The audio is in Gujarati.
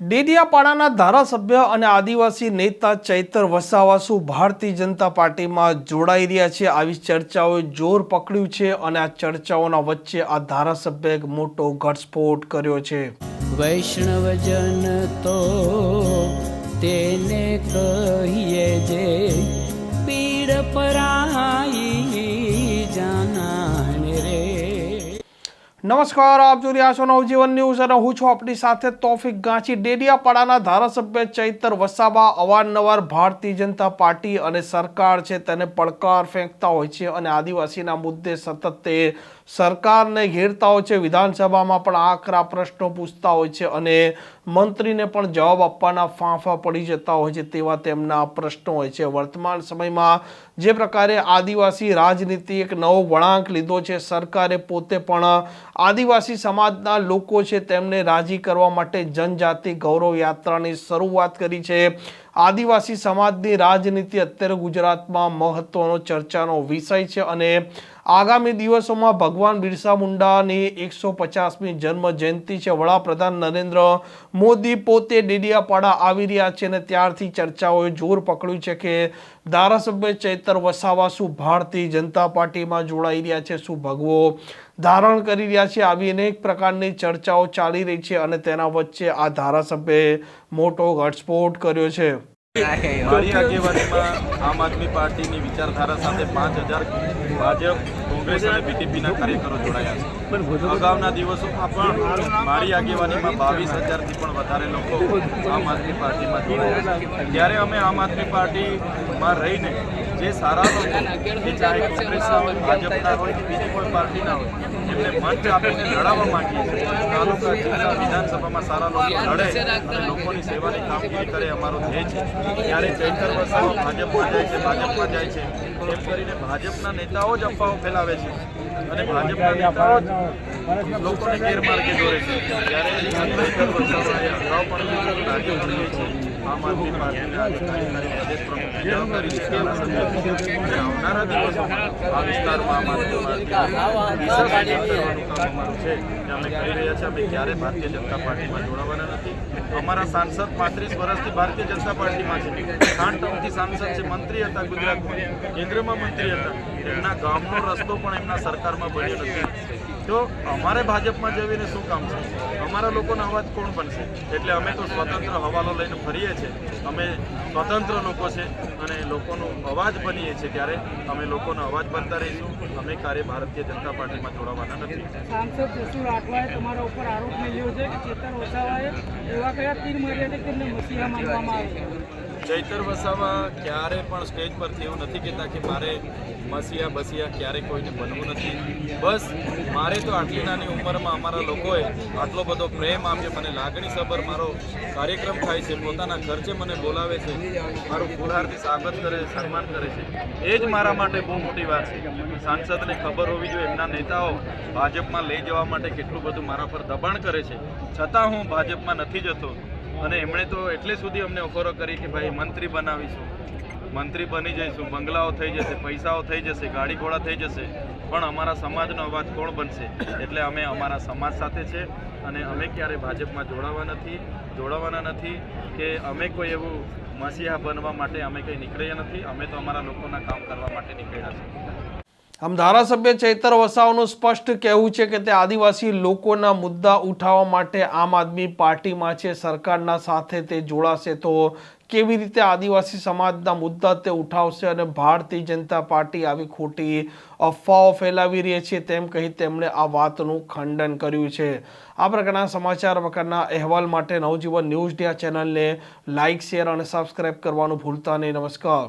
ડેડિયાપાડાના ધારાસભ્ય અને આદિવાસી નેતા ચૈતર વસાવાસુ ભારતીય જનતા પાર્ટીમાં જોડાઈ રહ્યા છે. આવી ચર્ચાઓએ જોર પકડ્યું છે અને આ ચર્ચાઓના વચ્ચે આ ધારાસભ્ય એક મોટો ઘટસ્ફોટ કર્યો છે. વૈષ્ણવજન તો તેને કહીએ જે પીડ પરાઈ નમસ્કાર, આપ જોઈ રહ્યા છો નવજીવન ન્યૂઝ અને હું છું આપણી સાથે તોફિક ગાંચી. ડેડિયાપાડાના ધારાસભ્ય ચૈતર વસાવા અવારનવાર ભારતીય જનતા પાર્ટી અને સરકાર છે તેને પડકાર ફેંકતા હોય છે અને આદિવાસીના મુદ્દે સતત તે સરકારને ઘેરતા હોય છે, વિધાનસભામાં પણ આકરા પ્રશ્નો પૂછતા હોય છે અને મંત્રીને પણ જવાબ આપવાના ફાંફા પડી જતા હોય છે તેવા તેમના પ્રશ્નો હોય છે. વર્તમાન સમયમાં જે પ્રકારે આદિવાસી રાજનીતિ એક નવો વળાંક લીધો છે, સરકારે પોતે પણ આદિવાસી સમાજના લોકો છે તેમને રાજી કરવા માટે જનજાતિ ગૌરવ યાત્રાની શરૂઆત કરી છે. આદિવાસી સમાજની રાજનીતિ અત્યારે ગુજરાતમાં મહત્વનો ચર્ચાનો વિષય છે અને આગામી દિવસોમાં ભગવાન બિરસા મુંડાની એકસો પચાસમી જન્મ જયંતિ છે. વડાપ્રધાન નરેન્દ્ર મોદી પોતે ડેડિયાપાડા આવી રહ્યા છે અને ત્યારથી ચર્ચાઓએ જોર પકડ્યું છે કે ધારાસભ્ય ચૈતર વસાવા શું ભારતીય જનતા પાર્ટીમાં જોડાઈ રહ્યા છે, શું ભગવો ધારણ કરી રહ્યા છે, આવી અનેક પ્રકારની ચર્ચાઓ ચાલી રહી છે અને તેના વચ્ચે આ ધારાસભ્યએ મોટો ઘટસ્ફોટ કર્યો છે. મારી આગેવાનીમાં આમ આદમી પાર્ટીની વિચારધારા સાથે પાંચ હજાર ભાજપ, કોંગ્રેસ અને બીટીપીના કાર્યકરો જોડાયા છે. અગાઉના દિવસોમાં પણ મારી આગેવાનીમાં બાવીસ હજારથી પણ વધારે લોકો આમ આદમી પાર્ટીમાં જોડાયા ત્યારે અમે આમ આદમી પાર્ટીમાં રહીને જે સારા લોકો એ ચાહે કોંગ્રેસના હોય, ભાજપના હોય, કે બીજી કોઈ પાર્ટીના હોય, એમને મંચ આપીને લડાવવા માંગીએ છીએ. તાલુકા, જિલ્લા, વિધાનસભામાં સારા લોકો લડે અને લોકોની સેવાની કામગીરી કરે, અમારો ધ્યેય છે. ત્યારે ચૈતર વસાવા ભાજપમાં જાય છે, ભાજપમાં જાય છે. એમ કરીને ભાજપના નેતાઓ જ અફવાઓ ફેલાવે છે. અને ભાજપના નેતાઓ જ લોકોને ગેરમાર્ગે દોરે છે. ત્યારે અગાઉ પણ રાજ્ય આજે છીએ આમ આદમી પાર્ટીના કાર્યકારી પ્રદેશ પ્રમુખની જવાબદારી છે આવનારા દિવસોમાં આ વિસ્તારમાં છે અમે કરી રહ્યા છીએ અમે ક્યારે ભારતીય જનતા પાર્ટીમાં જોડાવાના નથી. અમારા સાંસદ પાંત્રીસ વર્ષથી ભારતીય જનતા પાર્ટીમાં છે. સાઠ ટર્મથી સાંસદ છે મંત્રી હતા ગુજરાતમાં. કેન્દ્રમાં મંત્રી હતા. એમના ગામનો રસ્તો પણ એમના સરકારમાં બન્યો નથી. તો અમારે ભાજપમાં જવીને શું કામ છે? અમારા લોકોનો અવાજ કોણ બનશે? એટલે અમે તો સ્વતંત્ર હવાલો લઈને ફરીએ છીએ. અમે સ્વતંત્ર લોકો છે અને લોકોનો અવાજ બનીએ છીએ ત્યારે અમે લોકોનો અવાજ બનતા રહીશું. અમે કાર્ય ભારતીય જનતા પાર્ટીમાં જોડાવાના નથી. સાંસદ ઉપર આરોપ છે કે ચેતન એવા કયા તીર માર્યા મસીહા માનવામાં આવે છે? ચૈતર વસાવા ક્યારે પણ સ્ટેજ પરથી એવું નથી કહેતા કે મારે મસીયા બસિયા ક્યારે કોઈને બનવું નથી. બસ, મારે તો આટલી નાની ઉંમરમાં અમારા લોકોએ આટલો બધો પ્રેમ આપ્યો, મને લાગણીસભર મારો કાર્યક્રમ થાય છે, પોતાના ખર્ચે મને બોલાવે છે, મારું ફુલહારથી સ્વાગત કરે છે સન્માન કરે છે. એ જ મારા માટે બહુ મોટી વાત છે. સાંસદને ખબર હોવી જોઈએ, એમના નેતાઓ ભાજપમાં લઈ જવા માટે કેટલું બધું મારા પર દબાણ કરે છે. છતાં હું ભાજપમાં નથી જતો. અને એમણે તો એટલે સુધી અમને ઓફરો કરી કે ભાઈ મંત્રી બનાવીશું. મંત્રી બની જઈશું, બંગલાઓ થઈ જશે, પૈસાઓ થઈ જશે, ગાડી ઘોડા થઈ જશે. પણ અમારા સમાજનો અવાજ કોણ બનશે? એટલે અમે અમારા સમાજ સાથે છે અને અમે ક્યારે ભાજપમાં જોડાવા નથી, જોડાવાના નથી કે અમે કોઈ એવું મસીહા બનવા માટે અમે કંઈ નીકળ્યા નથી. અમે તો અમારા લોકોના કામ કરવા માટે નીકળ્યા છીએ. આમ ધારાસભ્ય ચૈતર વસાવાનું સ્પષ્ટ કહેવું છે કે તે આદિવાસી લોકોના મુદ્દા ઉઠાવવા માટે આમ આદમી પાર્ટીમાં છે. સરકારના સાથે તે જોડાશે તો કેવી રીતે આદિવાસી સમાજના મુદ્દા તે ઉઠાવશે અને ભારતીય જનતા પાર્ટી આવી ખોટી અફવાઓ ફેલાવી રહી છે તેમ કહી તેમણે આ વાતનું ખંડન કર્યું છે. આ પ્રકારના સમાચાર પ્રકારના અહેવાલ માટે નવજીવન ન્યૂઝ ડિયા ચેનલને લાઇક શેર અને સબસ્ક્રાઇબ કરવાનું ભૂલતા નહીં. નમસ્કાર.